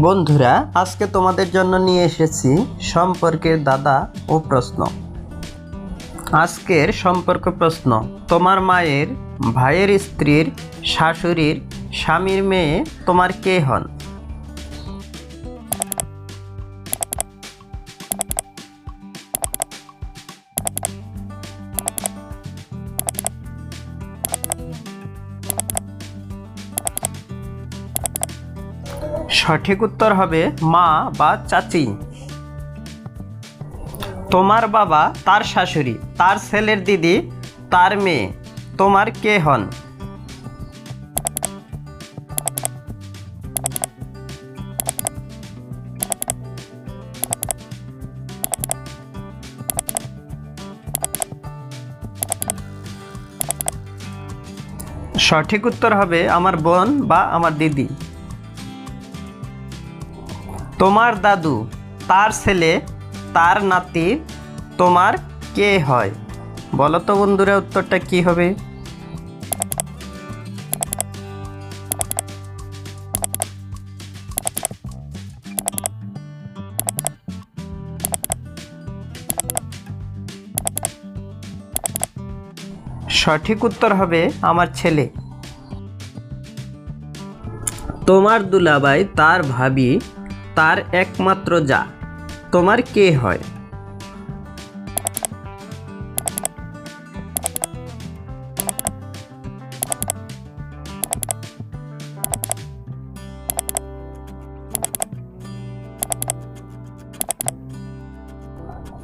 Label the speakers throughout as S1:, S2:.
S1: বন্ধুরা, আজকে তোমাদের জন্য নিয়ে এসেছি সম্পর্কের দাদা ও প্রশ্ন। আজকের সম্পর্ক প্রশ্ন, তোমার মায়ের, ভাইয়ের স্ত্রীর, শাশুড়ির, স্বামীর মেয়ে, তোমার কে হন? সঠিক উত্তর হবে মা বা চাচি। তোমার বাবা, তার শাশুড়ি, তার ছেলের দিদি, তার মেয়ে, তোমার কে হন? সঠিক উত্তর হবে আমার বোন বা আমার দিদি। তোমার দাদু, তার ছেলে, তার নাতি, তোমার কে হয়? বলো তো বন্ধুরা, উত্তরটা কি হবে? সঠিক উত্তর হবে আমার ছেলে। তোমার দুলাভাই, তার ভাবি তার একমাত্র যা। তোমার কে হয়?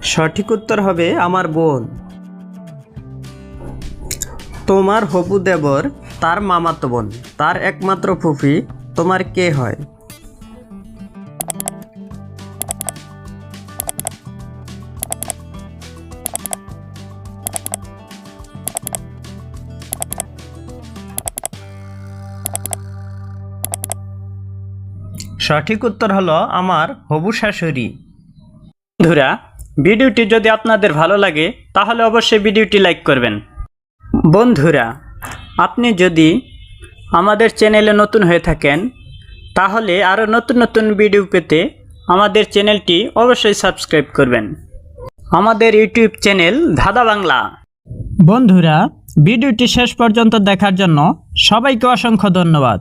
S1: সঠিক উত্তর হবে আমার বোন। তোমার হবু দেবর, তার মামাতো বোন, তার একমাত্র ফুফি, তোমার কে হয়? সঠিক উত্তর হলো আমার হবু শাশুড়ি।
S2: বন্ধুরা ভিডিওটি যদি আপনাদের ভালো লাগে তাহলে অবশ্যই ভিডিওটি লাইক করবেন। বন্ধুরা আপনি যদি আমাদের চ্যানেলে নতুন হয়ে থাকেন তাহলে আরও নতুন নতুন ভিডিও পেতে আমাদের চ্যানেলটি অবশ্যই সাবস্ক্রাইব করবেন। আমাদের ইউটিউব চ্যানেল ধাঁধা বাংলা। বন্ধুরা ভিডিওটি শেষ পর্যন্ত দেখার জন্য সবাইকে অসংখ্য ধন্যবাদ।